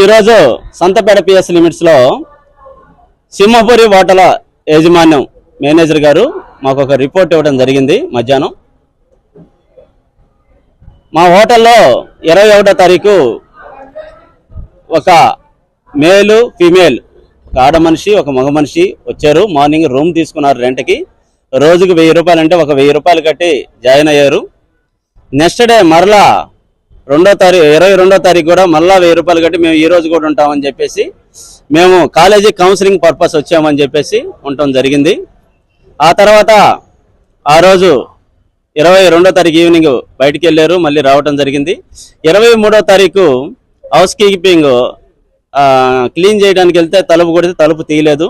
ఈరోజు సంతపేట పిఎస్ లిమిట్స్లో సింహపురి హోటల యాజమాన్యం మేనేజర్ గారు మాకు ఒక రిపోర్ట్ ఇవ్వడం జరిగింది మధ్యాహ్నం. మా హోటల్లో ఇరవై ఒకటో తారీఖు ఒక మేలు ఫీమేల్ ఒక ఆడ మనిషి ఒక మగ మనిషి వచ్చారు. మార్నింగ్ రూమ్ తీసుకున్నారు రెంట్కి. రోజుకి వెయ్యి రూపాయలు అంటే ఒక వెయ్యి రూపాయలు కట్టి జాయిన్ అయ్యారు. నెక్స్ట్ డే మరలా రెండో తారీఖు ఇరవై రెండో తారీఖు కూడా మళ్ళా వెయ్యి రూపాయలు కట్టి మేము ఈ రోజు కూడా ఉంటామని చెప్పేసి మేము కాలేజీ కౌన్సిలింగ్ పర్పస్ వచ్చామని చెప్పేసి ఉండటం జరిగింది. ఆ తర్వాత ఆ రోజు ఇరవై రెండో తారీఖు ఈవినింగ్ బయటికి వెళ్ళారు మళ్ళీ రావటం జరిగింది. ఇరవై మూడో తారీఖు హౌస్ కీపింగ్ క్లీన్ చేయడానికి వెళ్తే తలుపు కొడితే తలుపు తీయలేదు.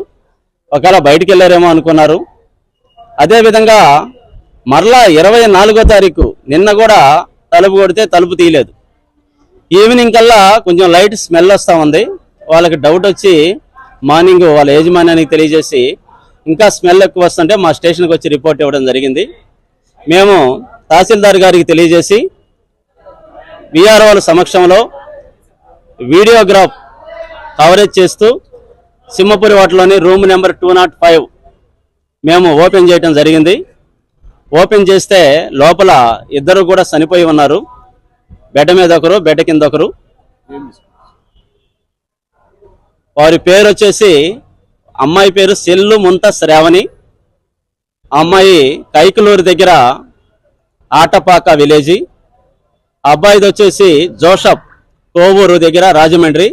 ఒకవేళ బయటికి వెళ్ళారేమో అనుకున్నారు. అదేవిధంగా మరలా ఇరవై నాలుగో తారీఖు నిన్న కూడా తలుపు కొడితే తలుపు తీయలేదు. ఈవినింగ్ కల్లా కొంచెం లైట్ స్మెల్ వస్తూ ఉంది. వాళ్ళకి డౌట్ వచ్చి మార్నింగ్ వాళ్ళ యజమానానికి తెలియజేసి ఇంకా స్మెల్ ఎక్కువ వస్తుంటే మా స్టేషన్కి వచ్చి రిపోర్ట్ ఇవ్వడం జరిగింది. మేము తహసీల్దార్ గారికి తెలియజేసి విఆర్ఓల సమక్షంలో వీడియోగ్రాఫ్ కవరేజ్ చేస్తూ సింహపురి వాటిలోని room number two not five మేము ఓపెన్ చేయడం జరిగింది. ఓపెన్ చేస్తే లోపల ఇద్దరు కూడా చనిపోయి ఉన్నారు. బెడ్ మీద ఒకరు బెడ్ కింద ఒకరు. వారి పేరు వచ్చేసి అమ్మాయి పేరు సెల్లు ముంత శ్రావణి అమ్మాయి కైకలూరు దగ్గర ఆటపాక విలేజీ. అబ్బాయిది వచ్చేసి జోషప్ కోవూరు దగ్గర రాజమండ్రి.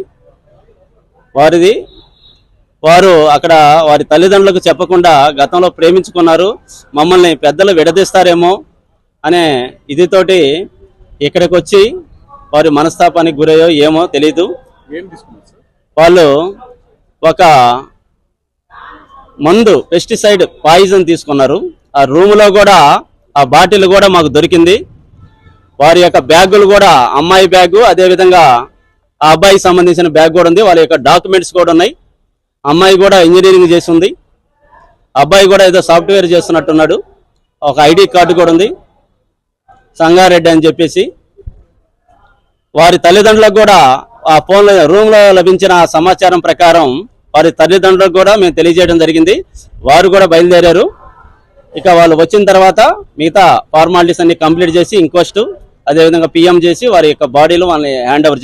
వారిది వారు అక్కడ వారి తల్లిదండ్రులకు చెప్పకుండా గతంలో ప్రేమించుకున్నారు. మమ్మల్ని పెద్దలు విడదీస్తారేమో అనే ఇదితోటి ఇక్కడికి వచ్చి వారి మనస్తాపానికి గురయ్యో ఏమో తెలీదు. వాళ్ళు ఒక మందు పెస్టిసైడ్ పాయిజన్ తీసుకున్నారు. ఆ రూములో కూడా ఆ బాటిల్ కూడా మాకు దొరికింది. వారి యొక్క బ్యాగులు కూడా అమ్మాయి బ్యాగు అదేవిధంగా ఆ అబ్బాయికి సంబంధించిన బ్యాగ్ కూడా ఉంది. వాళ్ళ యొక్క డాక్యుమెంట్స్ కూడా ఉన్నాయి. అమ్మాయి కూడా ఇంజనీరింగ్ చేసి ఉంది అబ్బాయి కూడా ఏదో సాఫ్ట్వేర్ చేస్తున్నట్టున్నాడు. ఒక ఐడి కార్డు కూడా ఉంది. సంగారెడ్డి అని చెప్పేసి. వారి తల్లిదండ్రులకు కూడా ఆ ఫోన్లో రూమ్లో లభించిన సమాచారం ప్రకారం వారి తల్లిదండ్రులకు కూడా మేము తెలియజేయడం జరిగింది. వారు కూడా బయలుదేరారు. ఇక వాళ్ళు వచ్చిన తర్వాత మిగతా ఫార్మాలిటీస్ అన్ని కంప్లీట్ చేసి ఇంక్వెస్ట్ అదేవిధంగా పిఎం చేసి వారి యొక్క బాడీలో వాళ్ళని హ్యాండ్ ఓవర్